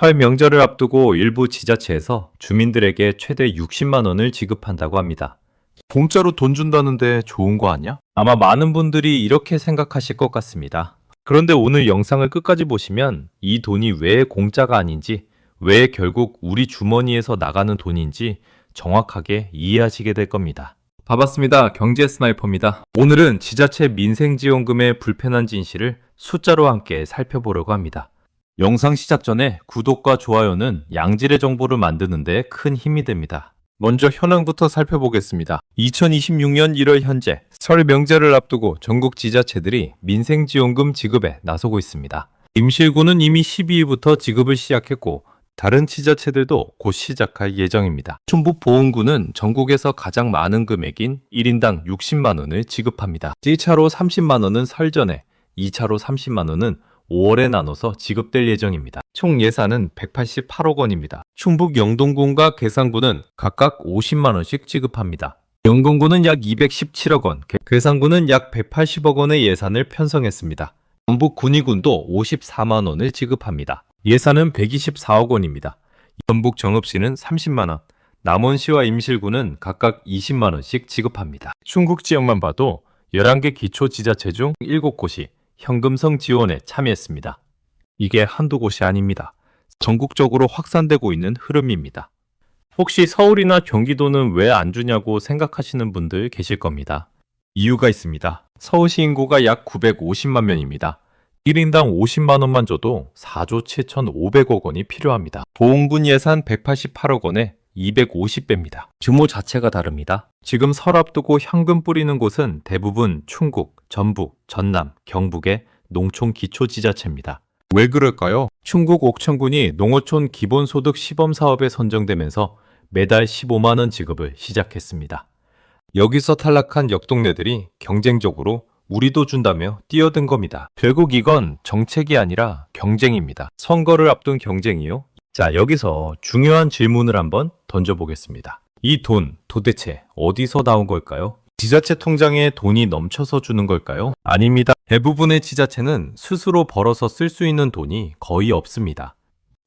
설 명절을 앞두고 일부 지자체에서 주민들에게 최대 60만 원을 지급한다고 합니다. 공짜로 돈 준다는데 좋은 거 아니야? 아마 많은 분들이 이렇게 생각하실 것 같습니다. 그런데 오늘 영상을 끝까지 보시면 이 돈이 왜 공짜가 아닌지, 왜 결국 우리 주머니에서 나가는 돈인지 정확하게 이해하시게 될 겁니다. 반갑습니다. 경제 스나이퍼입니다. 오늘은 지자체 민생지원금의 불편한 진실을 숫자로 함께 살펴보려고 합니다. 영상 시작 전에 구독과 좋아요는 양질의 정보를 만드는데 큰 힘이 됩니다. 먼저 현황부터 살펴보겠습니다. 2026년 1월 현재 설 명절을 앞두고 전국 지자체들이 민생지원금 지급에 나서고 있습니다. 임실구는 이미 12일부터 지급을 시작했고 다른 지자체들도 곧 시작할 예정입니다. 충북 보은구는 전국에서 가장 많은 금액인 1인당 60만 원을 지급합니다. 1차로 30만 원은 설 전에, 2차로 30만 원은 5월에 나눠서 지급될 예정입니다. 총 예산은 188억 원입니다. 충북 영동군과 괴산군은 각각 50만 원씩 지급합니다. 영동군은 약 217억 원, 괴산군은 약 180억 원의 예산을 편성했습니다. 전북 군의군도 54만 원을 지급합니다. 예산은 124억 원입니다. 전북 정읍시는 30만 원, 남원시와 임실구는 각각 20만 원씩 지급합니다. 충북 지역만 봐도 11개 기초 지자체 중 7곳이 현금성 지원에 참여했습니다. 이게 한두 곳이 아닙니다. 전국적으로 확산되고 있는 흐름입니다. 혹시 서울이나 경기도는 왜 안 주냐고 생각하시는 분들 계실 겁니다. 이유가 있습니다. 서울시 인구가 약 950만 명입니다. 1인당 50만 원만 줘도 4조 7,500억 원이 필요합니다. 보험군 예산 188억 원에 250배입니다. 규모 자체가 다릅니다. 지금 설 앞두고 현금 뿌리는 곳은 대부분 충북, 전북, 전남, 경북의 농촌 기초지자체입니다. 왜 그럴까요? 충북 옥천군이 농어촌 기본소득 시범 사업에 선정되면서 매달 15만 원 지급을 시작했습니다. 여기서 탈락한 역동네들이 경쟁적으로 우리도 준다며 뛰어든 겁니다. 결국 이건 정책이 아니라 경쟁입니다. 선거를 앞둔 경쟁이요? 자, 여기서 중요한 질문을 한번 던져보겠습니다. 이 돈 도대체 어디서 나온 걸까요? 지자체 통장에 돈이 넘쳐서 주는 걸까요? 아닙니다. 대부분의 지자체는 스스로 벌어서 쓸 수 있는 돈이 거의 없습니다.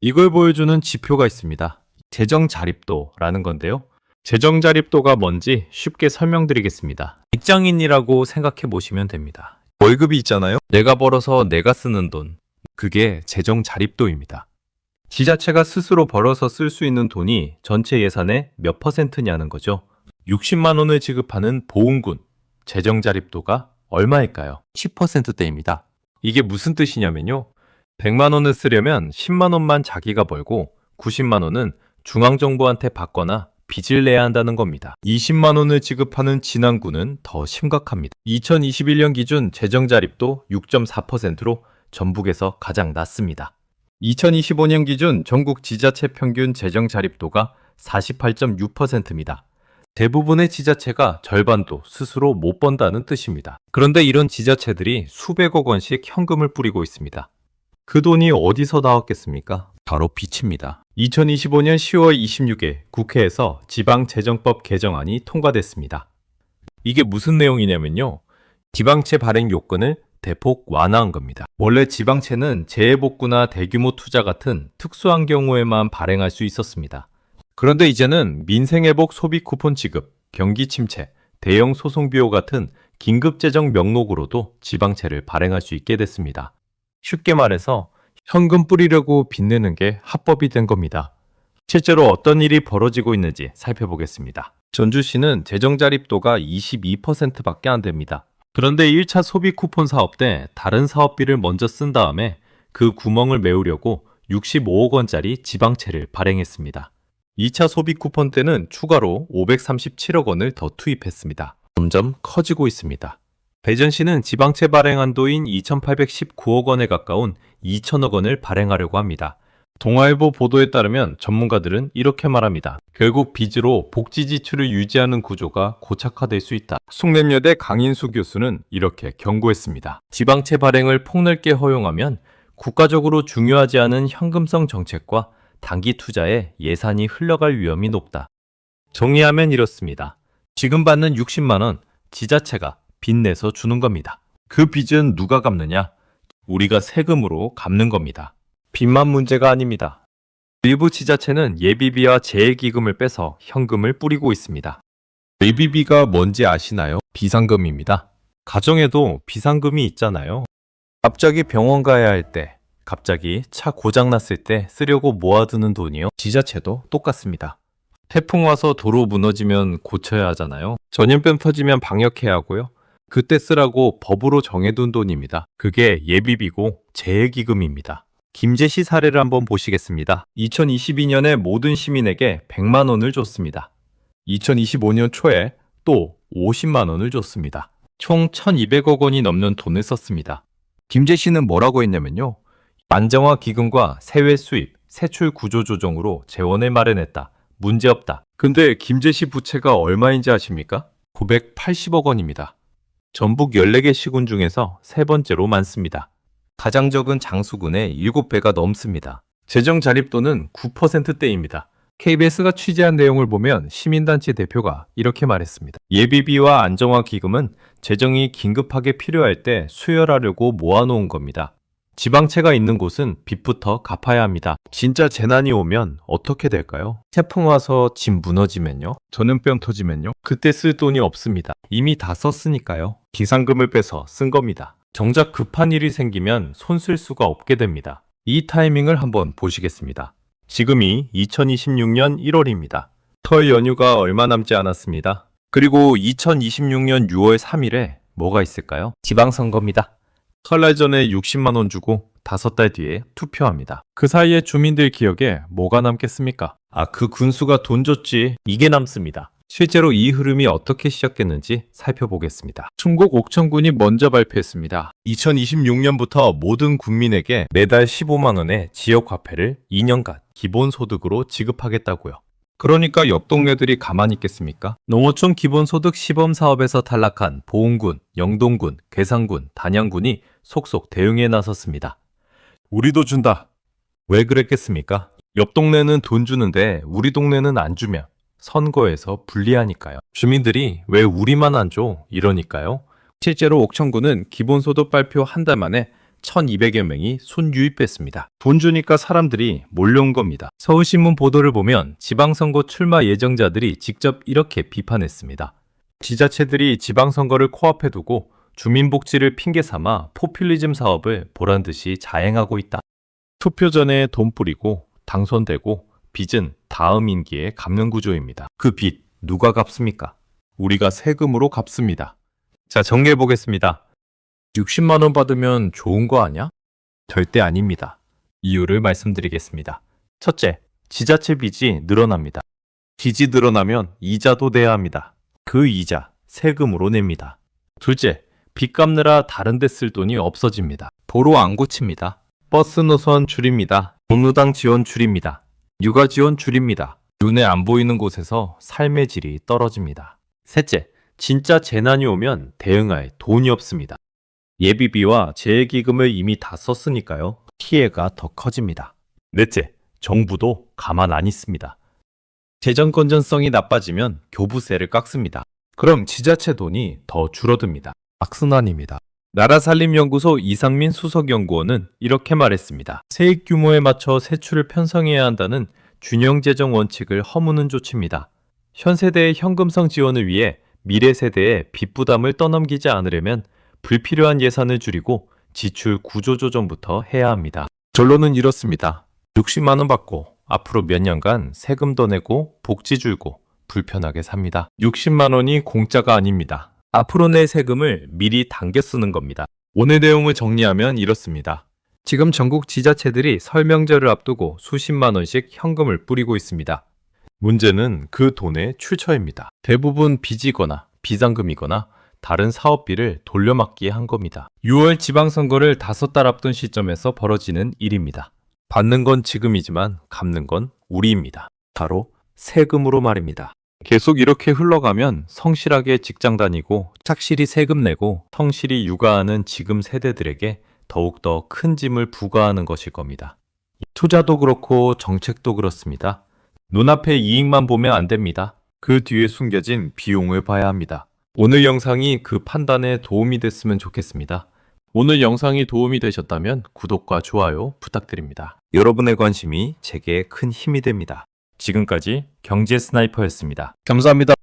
이걸 보여주는 지표가 있습니다. 재정 자립도라는 건데요. 재정 자립도가 뭔지 쉽게 설명드리겠습니다. 직장인이라고 생각해 보시면 됩니다. 월급이 있잖아요. 내가 벌어서 내가 쓰는 돈. 그게 재정 자립도입니다. 지자체가 스스로 벌어서 쓸 수 있는 돈이 전체 예산의 몇 퍼센트냐는 거죠. 60만 원을 지급하는 보훈군 재정 자립도가 얼마일까요? 10%대입니다. 이게 무슨 뜻이냐면요. 100만 원을 쓰려면 10만 원만 자기가 벌고 90만 원은 중앙정부한테 받거나 빚을 내야 한다는 겁니다. 20만 원을 지급하는 진안군은 더 심각합니다. 2021년 기준 재정 자립도 6.4%로 전북에서 가장 낮습니다. 2025년 기준 전국 지자체 평균 재정 자립도가 48.6%입니다. 대부분의 지자체가 절반도 스스로 못 번다는 뜻입니다. 그런데 이런 지자체들이 수백억 원씩 현금을 뿌리고 있습니다. 그 돈이 어디서 나왔겠습니까? 바로 빚입니다. 2025년 10월 26일 국회에서 지방재정법 개정안이 통과됐습니다. 이게 무슨 내용이냐면요. 지방채 발행 요건을 대폭 완화한 겁니다. 원래 지방채는 재해복구나 대규모 투자 같은 특수한 경우에만 발행할 수 있었습니다. 그런데 이제는 민생회복 소비 쿠폰 지급, 경기 침체, 대형 소송 비용 같은 긴급 재정 명목으로도 지방채를 발행할 수 있게 됐습니다. 쉽게 말해서 현금 뿌리려고 빚내는 게 합법이 된 겁니다. 실제로 어떤 일이 벌어지고 있는지 살펴보겠습니다. 전주시는 재정 자립도가 22%밖에 안 됩니다. 그런데 1차 소비 쿠폰 사업 때 다른 사업비를 먼저 쓴 다음에 그 구멍을 메우려고 65억 원짜리 지방채를 발행했습니다. 2차 소비 쿠폰 때는 추가로 537억 원을 더 투입했습니다. 점점 커지고 있습니다. 대전시는 지방채 발행 한도인 2,819억 원에 가까운 2천억 원을 발행하려고 합니다. 동아일보 보도에 따르면 전문가들은 이렇게 말합니다. 결국 빚으로 복지 지출을 유지하는 구조가 고착화될 수 있다. 숭례여대 강인수 교수는 이렇게 경고했습니다. 지방채 발행을 폭넓게 허용하면 국가적으로 중요하지 않은 현금성 정책과 단기 투자에 예산이 흘러갈 위험이 높다. 정리하면 이렇습니다. 지금 받는 60만 원 지자체가 빚내서 주는 겁니다. 그 빚은 누가 갚느냐? 우리가 세금으로 갚는 겁니다. 빚만 문제가 아닙니다. 일부 지자체는 예비비와 재해기금을 빼서 현금을 뿌리고 있습니다. 예비비가 뭔지 아시나요? 비상금입니다. 가정에도 비상금이 있잖아요. 갑자기 병원 가야 할 때, 갑자기 차 고장 났을 때 쓰려고 모아두는 돈이요. 지자체도 똑같습니다. 태풍 와서 도로 무너지면 고쳐야 하잖아요. 전염병 터지면 방역해야 하고요. 그때 쓰라고 법으로 정해둔 돈입니다. 그게 예비비고 재해기금입니다. 김제 시 사례를 한번 보시겠습니다. 2022년에 모든 시민에게 100만 원을 줬습니다. 2025년 초에 또 50만 원을 줬습니다. 총 1,200억 원이 넘는 돈을 썼습니다. 김제시는 뭐라고 했냐면요. 안정화 기금과 세외 수입, 세출 구조 조정으로 재원을 마련했다. 문제없다. 근데 김제시 부채가 얼마인지 아십니까? 980억 원입니다. 전북 14개 시군 중에서 세 번째로 많습니다. 가장 적은 장수군의 7배가 넘습니다. 재정 자립도는 9%대입니다. KBS가 취재한 내용을 보면 시민단체 대표가 이렇게 말했습니다. 예비비와 안정화 기금은 재정이 긴급하게 필요할 때 수혈하려고 모아놓은 겁니다. 지방채가 있는 곳은 빚부터 갚아야 합니다. 진짜 재난이 오면 어떻게 될까요? 태풍 와서 집 무너지면요? 전염병 터지면요? 그때 쓸 돈이 없습니다. 이미 다 썼으니까요. 비상금을 빼서 쓴 겁니다. 정작 급한 일이 생기면 손 쓸 수가 없게 됩니다. 이 타이밍을 한번 보시겠습니다. 지금이 2026년 1월입니다. 털 연휴가 얼마 남지 않았습니다. 그리고 2026년 6월 3일에 뭐가 있을까요? 지방선거입니다. 설날 전에 60만 원 주고 다섯 달 뒤에 투표합니다. 그 사이에 주민들 기억에 뭐가 남겠습니까? 아, 그 군수가 돈 줬지. 이게 남습니다. 실제로 이 흐름이 어떻게 시작됐는지 살펴보겠습니다. 충북 옥천군이 먼저 발표했습니다. 2026년부터 모든 국민에게 매달 15만 원의 지역 화폐를 2년간 기본소득으로 지급하겠다고요. 그러니까 옆 동네들이 가만히 있겠습니까? 농어촌 기본소득 시범 사업에서 탈락한 보은군, 영동군, 괴산군, 단양군이 속속 대응에 나섰습니다. 우리도 준다. 왜 그랬겠습니까? 옆 동네는 돈 주는데 우리 동네는 안 주면 선거에서 불리하니까요. 주민들이 왜 우리만 안 줘? 이러니까요. 실제로 옥천군은 기본소득 발표 한 달 만에 1200여 명이 순유입했습니다. 돈 주니까 사람들이 몰려온 겁니다. 서울신문 보도를 보면 지방선거 출마 예정자들이 직접 이렇게 비판했습니다. 지자체들이 지방선거를 코앞에 두고 주민복지를 핑계 삼아 포퓰리즘 사업을 보란 듯이 자행하고 있다. 투표 전에 돈 뿌리고 당선되고 빚은 다음 임기에 갚는 구조입니다. 그 빚 누가 갚습니까? 우리가 세금으로 갚습니다. 자, 정리해 보겠습니다. 60만 원 받으면 좋은 거 아니야? 절대 아닙니다. 이유를 말씀드리겠습니다. 첫째, 지자체 빚이 늘어납니다. 빚이 늘어나면 이자도 내야 합니다. 그 이자 세금으로 냅니다. 둘째, 빚 갚느라 다른 데 쓸 돈이 없어집니다. 도로 안 고칩니다. 버스 노선 줄입니다. 공무당 지원 줄입니다. 육아 지원 줄입니다. 눈에 안 보이는 곳에서 삶의 질이 떨어집니다. 셋째, 진짜 재난이 오면 대응할 돈이 없습니다. 예비비와 재해기금을 이미 다 썼으니까요. 피해가 더 커집니다. 넷째, 정부도 가만 안 있습니다. 재정 건전성이 나빠지면 교부세를 깎습니다. 그럼 지자체 돈이 더 줄어듭니다. 악순환입니다. 나라살림연구소 이상민 수석연구원은 이렇게 말했습니다. 세액 규모에 맞춰 세출을 편성해야 한다는 균형재정 원칙을 허무는 조치입니다. 현 세대의 현금성 지원을 위해 미래 세대의 빚 부담을 떠넘기지 않으려면 불필요한 예산을 줄이고 지출 구조 조정부터 해야 합니다. 결론은 이렇습니다. 60만 원 받고 앞으로 몇 년간 세금 더 내고 복지 줄고 불편하게 삽니다. 60만 원이 공짜가 아닙니다. 앞으로 낼 세금을 미리 당겨 쓰는 겁니다. 오늘 내용을 정리하면 이렇습니다. 지금 전국 지자체들이 설명절을 앞두고 수십만 원씩 현금을 뿌리고 있습니다. 문제는 그 돈의 출처입니다. 대부분 빚이거나 비상금이거나 다른 사업비를 돌려막기에 한 겁니다. 6월 지방선거를 다섯 달 앞둔 시점에서 벌어지는 일입니다. 받는 건 지금이지만 갚는 건 우리입니다. 바로 세금으로 말입니다. 계속 이렇게 흘러가면 성실하게 직장 다니고 착실히 세금 내고 성실히 육아하는 지금 세대들에게 더욱더 큰 짐을 부과하는 것일 겁니다. 투자도 그렇고 정책도 그렇습니다. 눈앞의 이익만 보면 안 됩니다. 그 뒤에 숨겨진 비용을 봐야 합니다. 오늘 영상이 그 판단에 도움이 됐으면 좋겠습니다. 오늘 영상이 도움이 되셨다면 구독과 좋아요 부탁드립니다. 여러분의 관심이 제게 큰 힘이 됩니다. 지금까지 경제 스나이퍼였습니다. 감사합니다.